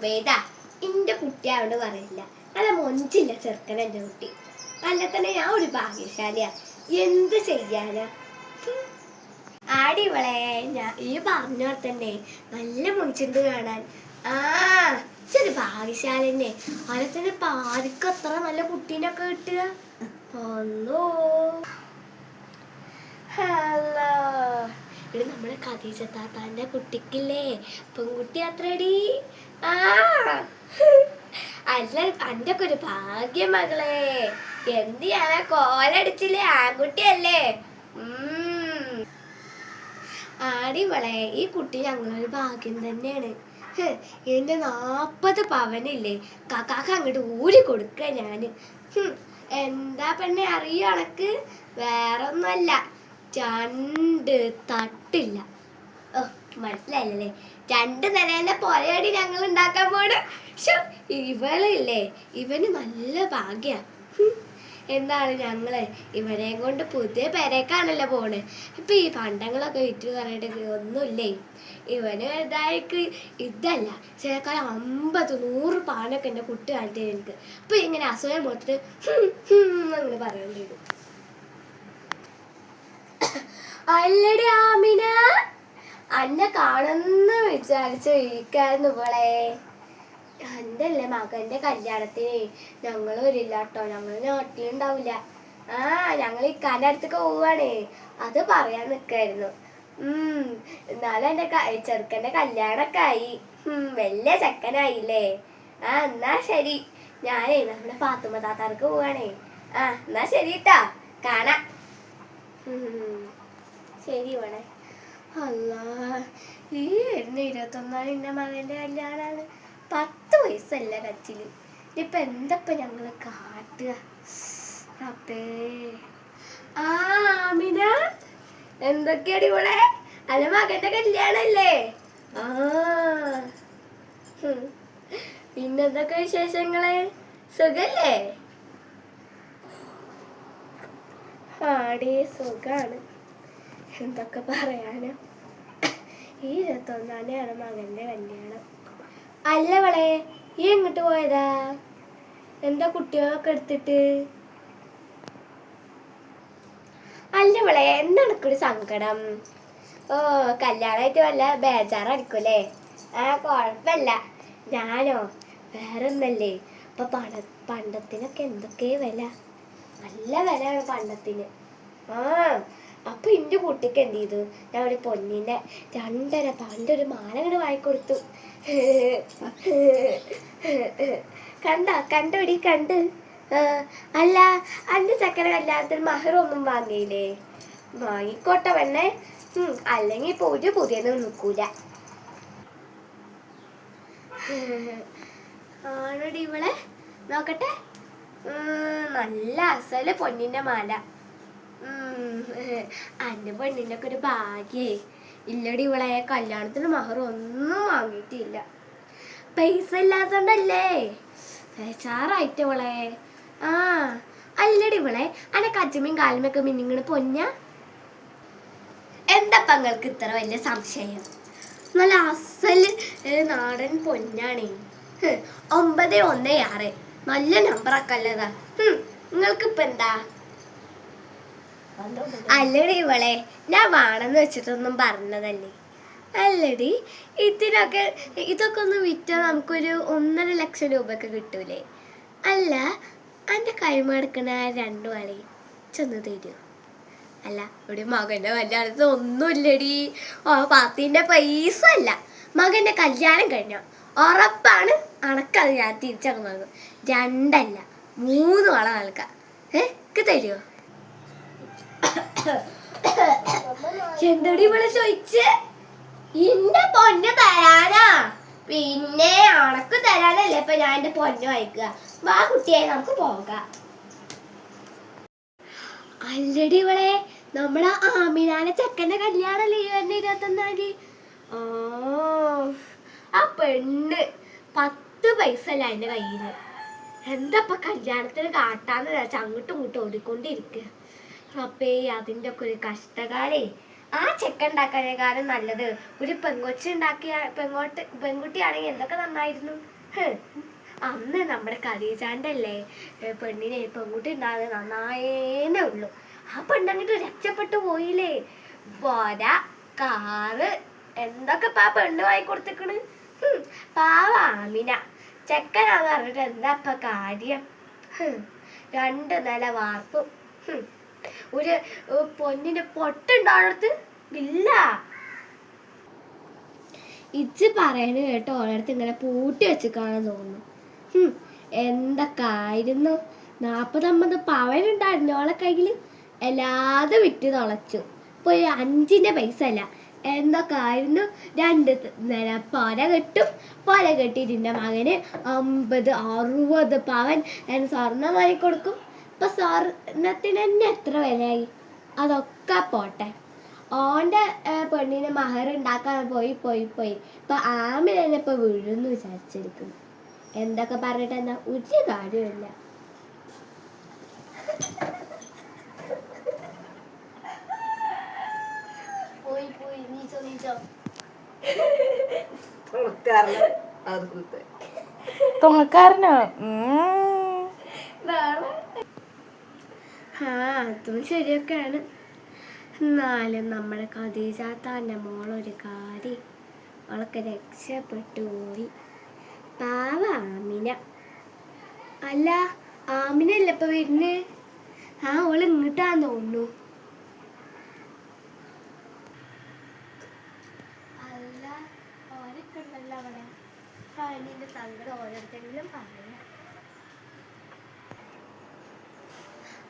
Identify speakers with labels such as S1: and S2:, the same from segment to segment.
S1: സുബേദ എന്റെ കുട്ടിയായോണ്ട് പറയില്ല. അല്ല മൊഞ്ചില്ല ചെറുക്കൻ എന്റെ കുട്ടി. അല്ല തന്നെ ഞാൻ ഒരു ഭാഗ്യശാലിയാ. എന്ത് ചെയ്യാനാ? ആടിവളെ ഞാൻ ഈ പറഞ്ഞ പോലെ തന്നെ നല്ല മൊഞ്ചുണ്ട് കാണാൻ. ആ ചെറിയ ഭാഗ്യശാലന്നെ അതിൽ തന്നെ പാതിക്ക് അത്ര നല്ല കുട്ടീനൊക്കെ കിട്ടുക. ഒന്നോ ഹലോ ഇവിടെ നമ്മുടെ ഖദീജ താത്താന്റെ കുട്ടിക്കില്ലേ? പെൺകുട്ടി അത്രടി. ആ. അല്ല അന്റെ ഒക്കെ ഒരു ഭാഗ്യം മകളെ. എന്ത് ചെയ്യാനാ? കോലടിച്ചില്ലേ? ആൺകുട്ടിയല്ലേ. ഉം. ആടിവളെ ഈ കുട്ടി ഞങ്ങളൊരു ഭാഗ്യം തന്നെയാണ്. എന്റെ നാപ്പത് പവനില്ലേ? കാക്കാക്ക് അങ്ങോട്ട് ഊരി കൊടുക്ക ഞാൻ. എന്താ പെണ്ണെ അറിയോ അണക്ക് വേറെ ഒന്നുമല്ല രണ്ട് തട്ടില്ല. ഓ മനസ്സിലായില്ലേ? രണ്ട് നിലേന്റെ പുരയടി ഞങ്ങൾ ഉണ്ടാക്കാൻ പോണ്. ശ്ശോ, ഇവളില്ലേ? ഇവന് നല്ല ഭാഗ്യ. എന്താണ് ഞങ്ങൾ? ഇവനെയും കൊണ്ട് പുതിയ പേരേക്കാണല്ലോ പോണ്. ഇപ്പൊ ഈ പണ്ടങ്ങളൊക്കെ വിറ്റ് പറഞ്ഞിട്ട് ഒന്നുമില്ലേ? ഇവന് ഇതായിക്ക് ഇതല്ല. ചിലക്കാലം അമ്പത് നൂറ് പാനൊക്കെ എന്റെ കുട്ടി കാണിച്ചു എനിക്ക്. അപ്പൊ ഇങ്ങനെ അസുഖം പോയിട്ട് അങ്ങനെ പറയേണ്ടി വരും അല്ലടി ആമിന. അന്നെ കാണുന്ന വിചാരിച്ച് ഇരിക്കായിരുന്നു പോളെ എന്റെ അല്ലേ കല്യാണത്തിന്? ഞങ്ങൾ വരില്ല കേട്ടോ ഞങ്ങൾ നാട്ടിലുണ്ടാവില്ല ആ ഞങ്ങൾ ഇക്കാന്റെ അടുത്തേക്ക് പോവാണ്. അത് പറയാൻ നിൽക്കായിരുന്നു എന്നാലും എന്റെ ചെറുക്കന്റെ കല്യാണമൊക്കെ ആയി. വലിയ ചെക്കനായില്ലേ. ആ എന്നാ ശരി. ഞാനേ നമ്മുടെ പാത്തുമ്മ താത്താർക്ക് പോവാണേ. ആ എന്നാ ശരി കേട്ടാ കാണാം ശരി വേണേ അല്ല ഈ വരുന്ന ഇരുപത്തൊന്നാം എന്റെ മകന്റെ കല്യാണമാണ് പത്ത് വയസ്സല്ല കച്ചിൽ ഇപ്പം എന്തപ്പം ഞങ്ങൾ കാട്ടുക? അപ്പേ ആ ആമിന എന്തൊക്കെയാണ് ഇവിടെ അല്ല മകന്റെ കല്യാണല്ലേ? ആ. പിന്നെന്തൊക്കെ വിശേഷങ്ങൾ? സുഖല്ലേ? ആടി സുഖാണ്. എന്തൊക്കെ പറയാനാ. ഈ ഇരുപത്തൊന്നാം തീയതിയാണ് മകന്റെ കല്യാണം. അല്ല വളെ ഈ എങ്ങോട്ട് പോയതാ? എന്താ കുട്ടികളൊക്കെ എടുത്തിട്ട്? അല്ല വളെ എന്താണ് ഒരു സങ്കടം? ഓ കല്യാണമായിട്ട് വല്ല ബേജാറടിക്കൂലേ? ആ കുഴപ്പമില്ല ഞാനോ വേറെ ഒന്നല്ലേ ഇപ്പൊ പണ പണ്ടത്തിനൊക്കെ എന്തൊക്കെ വില? നല്ല വിലയാണ് പണ്ടത്തിന്. ആ അപ്പൊ എന്റെ കുട്ടിക്ക് എന്ത് ചെയ്തു? ഞാൻ ഒരു പൊന്നിന്റെ രണ്ടര പണ്ട് ഒരു മാല വാങ്ങിക്കൊടുത്തു. കണ്ട? കണ്ടോടി? കണ്ട്. അല്ല അന്റെ ചക്കര കല്യാണത്തിന് മഹറൊന്നും വാങ്ങിയില്ലേ? വാങ്ങിക്കോട്ടെ ഉം, അല്ലെങ്കിൽ ഇപ്പൊ ഒരു പുതിയതൊന്നും നിൽക്കൂല. ആണോടി ഇവളെ? നോക്കട്ടെ. നല്ല അസൽ പൊന്നിന്റെ മാല. പെണ്ണിന്റെ ഒക്കെ ഒരു ഭാഗ്യേ. ഇല്ലടി ഇവളെ കല്യാണത്തിന് മഹർ ഒന്നും വാങ്ങിയിട്ടില്ല. പൈസ ഇല്ലാത്തോണ്ടല്ലേ? ബേജാറായിട്ട് ഇവളെ. ആ അല്ലടി ഇവളെ അന്റെ കച്ചമയും കാലമൊക്കെ മിന്നിങ്ങനെ പൊന്ന? എന്താ നിങ്ങൾക്ക് ഇത്ര വലിയ സംശയം? നല്ല അസൽ നാടൻ പൊന്നാണേ. ഒമ്പത് ഒന്ന് ആറ്. നല്ല നമ്പറൊക്കെ അല്ലതാ നിങ്ങൾക്ക് എന്താ അല്ലടി ഇവളെ ഞാൻ വേണമെന്ന് വെച്ചിട്ടൊന്നും പറഞ്ഞതല്ലേ? അല്ലടി ഇതിനൊക്കെ ഇതൊക്കെ ഒന്ന് വിറ്റാൽ നമുക്കൊരു ഒന്നര ലക്ഷം രൂപയൊക്കെ കിട്ടൂലേ? അല്ല എന്റെ കൈമടക്കുന്ന രണ്ടു വളി ചെന്ന് തരൂ. അല്ല ഇവിടെ മകന്റെ കല്യാണത്തിന് ഒന്നുമില്ലടി. ഓ പാത്തിന്റെ പൈസ അല്ല. മകന്റെ കല്യാണം കഴിഞ്ഞ. ഉറപ്പാണ് അണക്കത് ഞാൻ തിരിച്ചങ്ങ് വാങ്ങും. രണ്ടല്ല മൂന്ന് വള നൽകാം. ഏ തരുമോ എന്തടി ഇവിടെ ചോദിച്ച് ഇന്റെ പൊന്ന് തരാനാ. പിന്നെ അണക്ക് തരാനല്ലേ ഇപ്പൊ ഞാൻ എന്റെ പൊന്ന് വായിക്കുക. വാ കുട്ടിയെ നമുക്ക് പോകാം. അല്ലടി ഇവളെ നമ്മളെ ആമിനാനെ ചെക്കന്റെ കല്യാണല്ലേ ഈ വരുന്ന ഇരുപത്തൊന്നാം തീയതി ഓ ആ പെണ്ണ് പത്ത് പൈസ അല്ല എന്റെ കയ്യിൽ. എന്താ ഇപ്പൊ കല്യാണത്തിന് കാട്ടാന്ന് വെച്ചാൽ അങ്ങോട്ടും ഇങ്ങോട്ടും ഓടിക്കൊണ്ടിരിക്കുക അപ്പേ അതിന്റെ ഒക്കെ ഒരു കഷ്ടകാലേ. ആ ചെക്ക ഉണ്ടാക്കാനേക്കാളും നല്ലത്. ഒരു പെങ്കൊച്ചി ഉണ്ടാക്കിയ പെങ്കോട്ട് പെൺകുട്ടിയാണെങ്കിൽ എന്തൊക്കെ നന്നായിരുന്നു. അന്ന് നമ്മുടെ കരീചാണ്ടല്ലേ പെണ്ണിനെ പെൺകുട്ടി ഉണ്ടാകുന്നത് നന്നായേനേ ഉള്ളൂ. ആ പെണ്ണങ്ങിട്ട് രക്ഷപ്പെട്ടു പോയില്ലേ? വര കാറ് എന്തൊക്കെ ഇപ്പൊ ആ പെണ്ണ് വാങ്ങി കൊടുത്തിക്കണ്? ഹും, പാവ ആമിന. ചെക്കനാന്ന് പറഞ്ഞിട്ട് എന്താ ഇപ്പൊ കാര്യം? രണ്ട് നില വാർപ്പും. ഒരു പൊന്നിന്റെ പൊട്ടുണ്ടോടത്ത് ഇല്ല. ഇച്ച് പറയണ കേട്ടോ ഓരോരുത്തർ ഇങ്ങനെ പൂട്ടി വെച്ചിക്കാണെന്ന് തോന്നുന്നു. എന്തൊക്കെ ആയിരുന്നു? നാൽപ്പതമ്പത് പവനുണ്ടായിരുന്നു ഓളെ കയ്യിൽ. എല്ലാതും വിറ്റ് തുളച്ചു. ഇപ്പോൾ ഒരു അഞ്ചിന്റെ പൈസ അല്ല. എന്തൊക്കെ ആയിരുന്നു? രണ്ട് നില പൊര കെട്ടും. പൊര കെട്ടിയിട്ട് മകന് അമ്പത് അറുപത് പവൻ ഞാൻ സ്വർണം വാങ്ങിക്കൊടുക്കും. ഇപ്പം സ്വർണത്തിന് തന്നെ എത്ര വിലയായി? അതൊക്കെ പോട്ടെ. ഓന്റെ പെണ്ണിന് മഹർ ഉണ്ടാക്കാൻ പോയി പോയി പോയി. ഇപ്പൊ ആമിനെ തന്നെ ഇപ്പൊ വീഴുന്നു വിചാരിച്ചിരിക്കുന്നു. എന്തൊക്കെ പറഞ്ഞിട്ട് എന്താ? ഒരു കാര്യമില്ല പോയി പോയി. നീച്ചോ നീച്ചോ.
S2: തുണക്കാരന് അത് കുത്ത്.
S3: തുണക്കാരനോ
S1: ആ അതും ശരിയൊക്കെയാണ്. എന്നാലും നമ്മുടെ ഖദീജാത്താന്റെ മോളൊരു കാര്യം. അവളൊക്കെ രക്ഷപ്പെട്ടു പോയി. പാവ ആമിന. അല്ല ആമിനല്ല ഇപ്പൊ വരുന്നത് ആ ഓൾ ഇങ്ങോട്ടാന്ന് തോന്നുന്നു. അല്ല ഓരൊക്കെ ഉണ്ടല്ലോ അവിടെ. സങ്കടം ഓരോരുത്തെങ്കിലും പറയാം.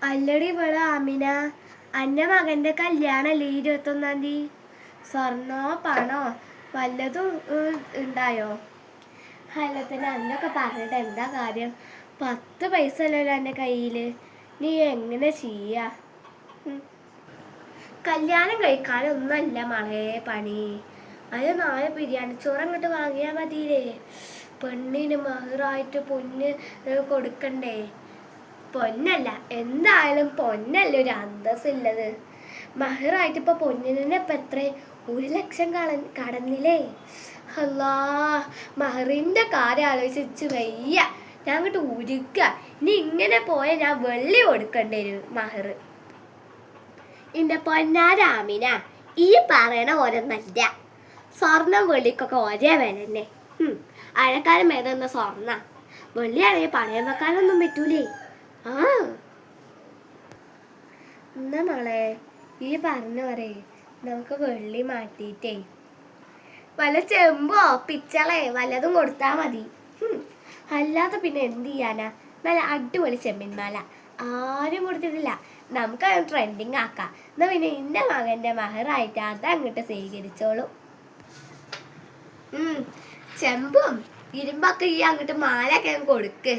S1: അല്ലടി ഇവിടെ അമിന അന്റെ മകന്റെ കല്യാണല്ലേ ഇരുപത്തൊന്നാം തീയതി സ്വർണോ പണോ വല്ലതും ഉണ്ടായോ? അല്ല തന്നെ അന്നൊക്കെ പറഞ്ഞിട്ട് എന്താ കാര്യം? പത്ത് പൈസ അല്ലല്ലോ എന്റെ കയ്യിൽ നീ എങ്ങനെ ചെയ്യാ. കല്യാണം കഴിക്കാനൊന്നല്ല മളേ പണി. അത് നാളെ ബിരിയാണി ചോറ് അങ്ങോട്ട് വാങ്ങിയാൽ മതിയില്ലേ? പെണ്ണിന് മഹറായിട്ട് പൊന്ന് കൊടുക്കണ്ടേ? പൊന്നല്ല. എന്തായാലും പൊന്നല്ല ഒരു അന്തസ്സുള്ളത് മഹറായിട്ട് ഇപ്പൊ പൊന്നിനെ ഇപ്പൊ എത്ര? ഒരു ലക്ഷം കട കടന്നില്ലേ? അല്ലാ മഹറിന്റെ കാര്യം ആലോചിച്ച് വയ്യ. ഞാൻ അങ്ങോട്ട് ഉരുക്ക ഇനി ഇങ്ങനെ പോയ ഞാൻ വെള്ളി കൊടുക്കണ്ടേ വരും എന്റെ പൊന്നാരാമിന ഈ പറയണ ഓരോന്നല്ല. സ്വർണം വെള്ളിക്കൊക്കെ ഒരേ വില തന്നെ. അഴക്കാലം ഏതെന്ന സ്വർണ. വെള്ളിയാണെങ്കിൽ പണയം വെക്കാനൊന്നും പറ്റൂലേ? ആ. എന്നാ മോളെ ഈ പറഞ്ഞു പറയേ നമുക്ക് വെള്ളി മാറ്റിയിട്ടേ. വല്ല ചെമ്പോ പിച്ചളേ വല്ലതും കൊടുത്താൽ മതി. അല്ലാതെ പിന്നെ എന്ത് ചെയ്യാനാ? നല്ല അടിപൊളി ചെമ്മിന്മാല ആരും കൊടുത്തിട്ടില്ല. നമുക്ക് അത് ട്രെൻഡിങ് ആക്കാം. എന്നാ പിന്നെ എന്റെ മകന്റെ മഹറായിട്ട് അത് അങ്ങോട്ട് സ്വീകരിച്ചോളൂ. ചെമ്പും ഇരുമ്പൊക്കെ ഈ അങ്ങോട്ട് മാലയൊക്കെ കൊടുക്ക്.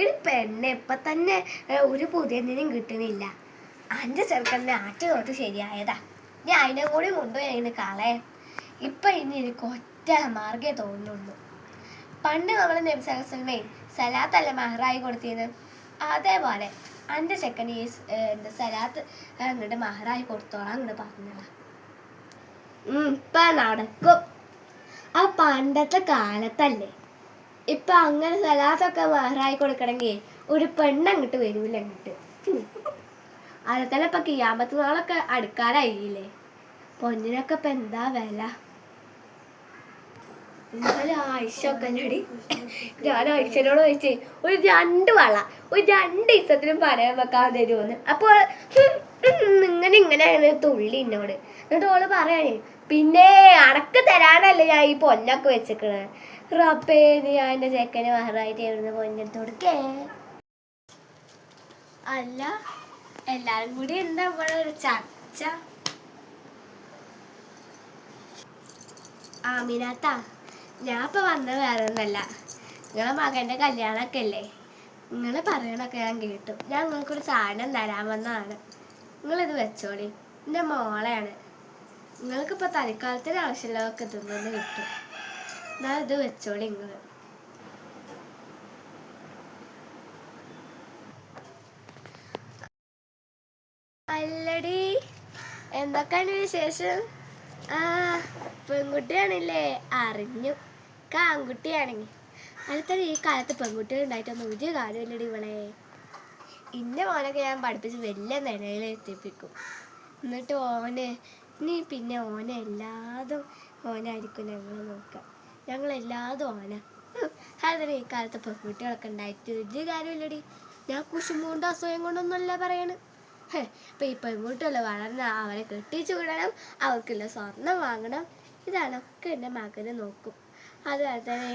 S1: ഇടി പെണ്ണെ ഇപ്പൊ തന്നെ ഒരു പുതിയതിനും കിട്ടണില്ല അന്റെ ചെറുക്കന്റെ ആറ്റു തൊട്ട് ശരിയായതാ. ഞാൻ അതിനെ കൂടി കൊണ്ടുപോയി കളയാൻ ഇപ്പൊ ഇനി എനിക്ക് ഒറ്റ മാർഗേ തോന്നുള്ളൂ പണ്ട് നമ്മൾ സലാത്ത് അല്ല മഹറായി കൊടുത്തിരുന്നത്. അതേപോലെ എന്റെ ചെക്കൻ ഈ എന്താ സലാത്ത് അങ്ങോട്ട് മഹറായി കൊടുത്തോളാം അങ്ങോട്ട് പറഞ്ഞതാ. ഇപ്പൊ നടക്കും. ആ പണ്ടത്തെ കാലത്തല്ലേ ഇപ്പൊ അങ്ങനെ സലാത്തൊക്കെ മഹറായി കൊടുക്കണമെങ്കിൽ ഒരു പെണ്ണങ്ങോട്ട് വരൂല അങ്ങോട്ട് അത് തന്നെ ഇപ്പൊ കിയാമത്ത് നാളൊക്കെ അടുക്കാറായില്ലേ പൊന്നിനൊക്കെ ഇപ്പൊ എന്താ വില? ഇന്നലെ ആയിഷൊക്കെ ഞാൻ ആയിഷനോട് ചോദിച്ചേ ഒരു രണ്ട് വള ഒരു രണ്ട് ദിവസത്തിനും പറയാൻ വെക്കാൻ തരുമെന്ന് അപ്പോൾ ഇങ്ങനെ ഇങ്ങനെ തുള്ളി എന്നോട്. എന്നിട്ട് ഓൾ പറയാനേ പിന്നെ അടക്ക് തരാനല്ല ഞാൻ ഈ പൊന്നൊക്കെ വെച്ചിക്കണത് റബ്ബേ ഞാൻ എന്റെ ചെക്കന് മഹറായിട്ട് എവിടുന്ന് പൊന്നെടുത്ത് കൊടുക്കേ? അല്ല എല്ലാരും കൂടി എന്താ ഇവിടെ ഒരു ചർച്ച? ആമിനാത്ത ഞാൻ ഇപ്പൊ വന്നത് വേറെ ഒന്നല്ല. നിങ്ങളെ മകന്റെ കല്യാണമൊക്കെ അല്ലേ? നിങ്ങൾ പറയണൊക്കെ ഞാൻ കേട്ടു. ഞാൻ നിങ്ങൾക്കൊരു സാധനം തരാൻ വന്നതാണ്. നിങ്ങളിത് വെച്ചോളി. എന്റെ മോളെയാണ്. നിങ്ങൾക്കിപ്പോൾ തൽക്കാലത്തിന് ആവശ്യമുള്ളതൊക്കെ തിന്നു കിട്ടും. ഞാൻ ഇത് വെച്ചോളി നിങ്ങൾ അല്ലടി എന്തൊക്കെയാണ് വിശേഷം? ആ പെൺകുട്ടിയാണല്ലേ? അറിഞ്ഞു. കാൺകുട്ടിയാണെങ്കിൽ അതുതന്നെ ഈ കാലത്ത് പെൺകുട്ടികൾ ഉണ്ടായിട്ടൊന്നും ഒരു കാര്യമില്ലടി ഇവളെ. ഇന്ന മോനൊക്കെ ഞാൻ പഠിപ്പിച്ച് വലിയ നിലയിൽ എത്തിപ്പിക്കും എന്നിട്ട് ഓന് നീ പിന്നെ ഓനെ എല്ലാതും ഓനായിരിക്കും ഞങ്ങൾ നോക്കാം. ഞങ്ങൾ എല്ലാതും ഓന അതിന് ഈ കാലത്ത് പെൺകുട്ടികളൊക്കെ ഉണ്ടായിട്ട് ഒരു കാര്യമില്ലടി. ഞാൻ കുശുമ്പുകൊണ്ട് അസൂയം കൊണ്ടൊന്നുമല്ല പറയണ്. ഇപ്പൊ ഈ പെൺകുട്ടികൾ വളർന്ന അവരെ കെട്ടിച്ചു വിടണം അവർക്കുള്ള സ്വർണം വാങ്ങണം. ഇതാണൊക്കെ എന്റെ മകന് നോക്കും. അതുപോലെ തന്നെ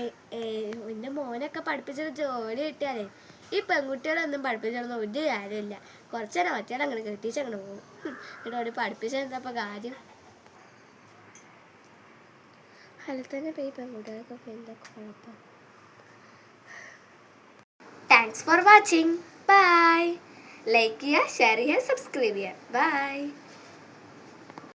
S1: എന്റെ മോനൊക്കെ പഠിപ്പിച്ചൊരു ജോലി കിട്ടിയാലേ ഈ പെൺകുട്ടികളൊന്നും പഠിപ്പിച്ചൊന്നും ഒരു കാര്യമില്ല. കുറച്ച് നേരം ഒറ്റ അങ്ങനെ കെട്ടിച്ച് അങ്ങനെ പോകും എന്നിട്ട് ഒരു പഠിപ്പിച്ചെന്താ കാര്യം? അതിൽ തന്നെ പോയി പെൺകുട്ടികൾക്കൊക്കെ എന്താ കുഴപ്പം? Thanks for watching bye like ചെയ്യുക ഷെയർ ചെയ്യുക സബ്സ്ക്രൈബ് ചെയ്യുക. ബൈ